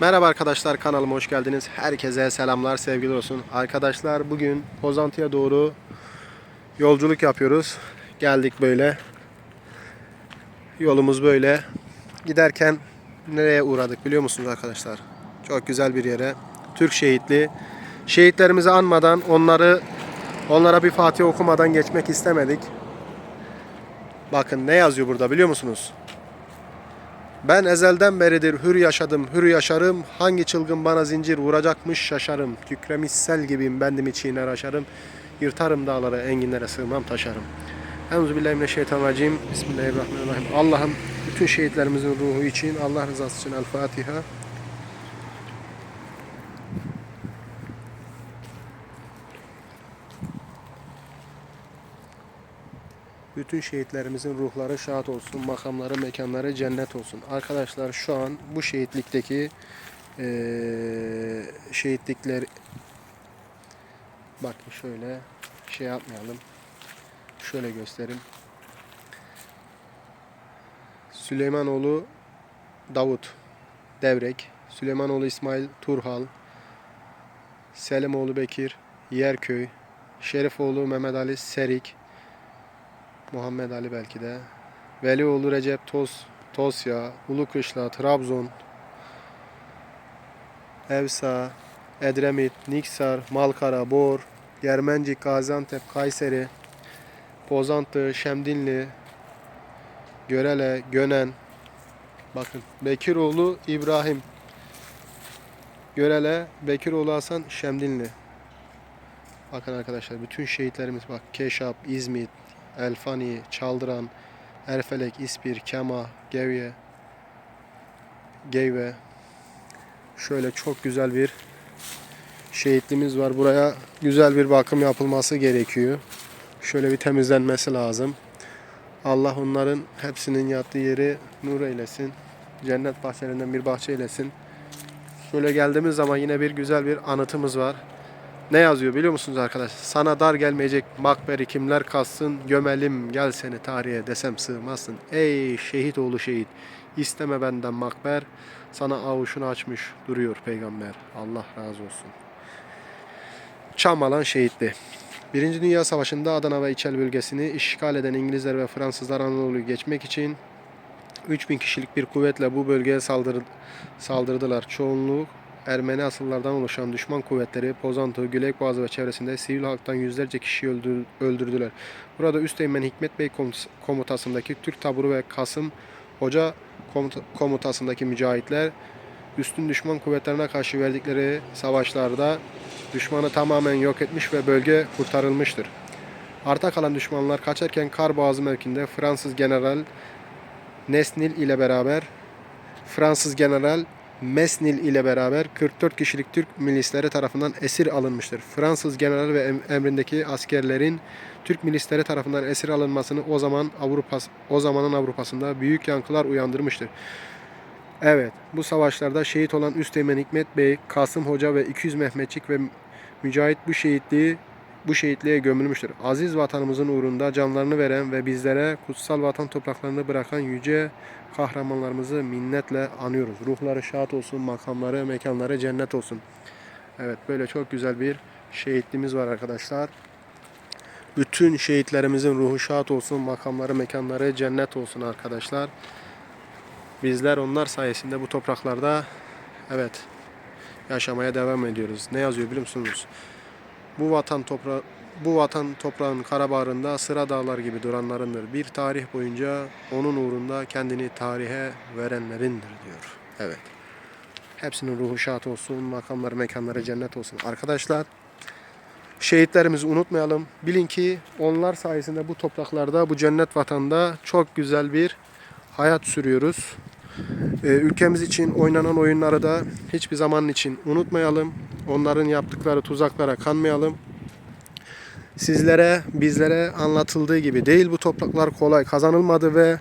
Merhaba arkadaşlar kanalıma hoş geldiniz. Herkese selamlar, sevgiler olsun. Arkadaşlar bugün Pozantı'ya doğru yolculuk yapıyoruz. Geldik böyle. Yolumuz böyle. Giderken nereye uğradık biliyor musunuz arkadaşlar? Çok güzel bir yere. Türk şehitli. Şehitlerimizi anmadan onları onlara bir Fatiha okumadan geçmek istemedik. Bakın ne yazıyor burada biliyor musunuz? Ben ezelden beridir hür yaşadım, hür yaşarım. Hangi çılgın bana zincir vuracakmış şaşarım. Kükremiş sel gibiyim, bendimi çiğner aşarım. Yırtarım dağları, enginlere sığmam taşarım. Euzubillahimineşşeytanirracim. Bismillahirrahmanirrahim. Allah'ım bütün şehitlerimizin ruhu için, Allah rızası için El Fatiha. Bütün şehitlerimizin ruhları şahat olsun, makamları, mekanları cennet olsun. Arkadaşlar şu an bu şehitlikteki eee şehitlikler bakın şöyle şey yapmayalım. Şöyle göstereyim. Süleymanoğlu Davut Devrek, Süleymanoğlu İsmail Turhal, Selimoğlu Bekir Yerköy, Şerifoğlu Mehmet Ali Serik, Muhammed Ali belki de. Velioğlu Recep Toz, Tosya, Ulukışla, Trabzon, Evsa, Edremit, Niksar, Malkara, Bor, Germencik, Gaziantep, Kayseri, Pozantı, Şemdinli, Görele, Gönen. Bakın Bekiroğlu İbrahim. Görele, Bekiroğlu Hasan, Şemdinli. Bakın arkadaşlar bütün şehitlerimiz bak Keşap, İzmit, Elfani, Çaldıran, Erfelek, İspir, Kema, Gevye, Geyve. Şöyle çok güzel bir şehitliğimiz var. Buraya güzel bir bakım yapılması gerekiyor. Şöyle bir temizlenmesi lazım. Allah onların hepsinin yattığı yeri nur eylesin. Cennet bahçelerinden bir bahçe eylesin. Şöyle geldiğimiz zaman yine bir güzel bir anıtımız var. Ne yazıyor biliyor musunuz arkadaşlar? Sana dar gelmeyecek makberi kimler kalsın gömelim gel seni tarihe desem sığmazsın. Ey şehit oğlu şehit isteme benden makber sana avuşunu açmış duruyor peygamber. Allah razı olsun. Çamalan şehitli. Birinci Dünya Savaşı'nda Adana ve İçel bölgesini işgal eden İngilizler ve Fransızlar Anadolu'yu geçmek için 3000 kişilik bir kuvvetle bu bölgeye saldırdılar. Çoğunluğu Ermeni asıllardan oluşan düşman kuvvetleri Pozantı, Gülekboğazı ve çevresinde sivil halktan yüzlerce kişiyi öldür- öldürdüler. Burada Üsteğmen Hikmet Bey komut- komutasındaki Türk taburu ve Kasım Hoca komut- komutasındaki mücahitler üstün düşman kuvvetlerine karşı verdikleri savaşlarda düşmanı tamamen yok etmiş ve bölge kurtarılmıştır. Arta kalan düşmanlar kaçarken Karboğazı mevkinde Fransız General Nesnil ile beraber Fransız General Mesnil ile beraber 44 kişilik Türk milisleri tarafından esir alınmıştır. Fransız general ve em- emrindeki askerlerin Türk milisleri tarafından esir alınmasını o zaman Avrupa o zamanın Avrupa'sında büyük yankılar uyandırmıştır. Evet, bu savaşlarda şehit olan Üsteğmen Hikmet Bey, Kasım Hoca ve 200 Mehmetçik ve Mücahit bu şehitliği bu şehitliğe gömülmüştür. Aziz vatanımızın uğrunda canlarını veren ve bizlere kutsal vatan topraklarını bırakan yüce kahramanlarımızı minnetle anıyoruz. Ruhları şad olsun, makamları, mekanları cennet olsun. Evet böyle çok güzel bir şehitliğimiz var arkadaşlar. Bütün şehitlerimizin ruhu şad olsun, makamları, mekanları cennet olsun arkadaşlar. Bizler onlar sayesinde bu topraklarda evet yaşamaya devam ediyoruz. Ne yazıyor biliyor musunuz? Bu vatan toprağı bu vatan toprağın karabaharında sıra dağlar gibi duranlarındır. Bir tarih boyunca onun uğrunda kendini tarihe verenlerindir diyor. Evet. Hepsinin ruhu şad olsun, makamları, mekanları cennet olsun. Arkadaşlar şehitlerimizi unutmayalım. Bilin ki onlar sayesinde bu topraklarda, bu cennet vatanda çok güzel bir hayat sürüyoruz. Ee, ülkemiz için oynanan oyunları da hiçbir zaman için unutmayalım. Onların yaptıkları tuzaklara kanmayalım. Sizlere, bizlere anlatıldığı gibi değil bu topraklar kolay kazanılmadı ve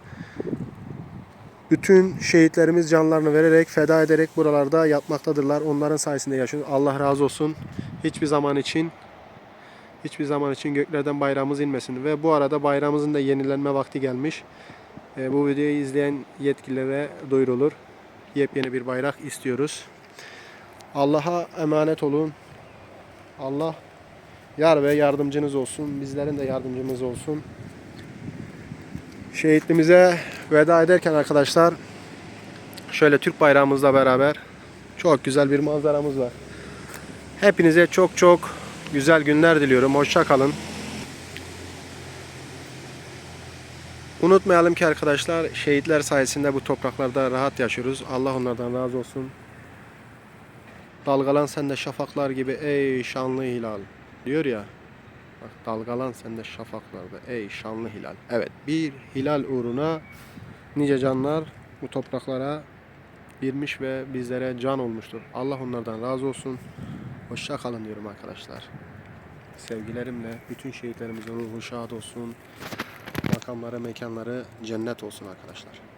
bütün şehitlerimiz canlarını vererek, feda ederek buralarda yatmaktadırlar. Onların sayesinde yaşıyoruz. Allah razı olsun. Hiçbir zaman için hiçbir zaman için göklerden bayrağımız inmesin. Ve bu arada bayrağımızın da yenilenme vakti gelmiş. E, bu videoyu izleyen yetkililere duyurulur. Yepyeni bir bayrak istiyoruz. Allah'a emanet olun. Allah yar ve yardımcınız olsun. Bizlerin de yardımcımız olsun. Şehitliğimize veda ederken arkadaşlar şöyle Türk bayrağımızla beraber çok güzel bir manzaramız var. Hepinize çok çok güzel günler diliyorum. Hoşça kalın. Unutmayalım ki arkadaşlar şehitler sayesinde bu topraklarda rahat yaşıyoruz. Allah onlardan razı olsun. Dalgalan sen de şafaklar gibi ey şanlı hilal diyor ya. Bak dalgalan sen de şafaklarda ey şanlı hilal. Evet bir hilal uğruna nice canlar bu topraklara girmiş ve bizlere can olmuştur. Allah onlardan razı olsun. Hoşça kalın diyorum arkadaşlar. Sevgilerimle bütün şehitlerimizin ruhu şad olsun. Makamları, mekanları cennet olsun arkadaşlar.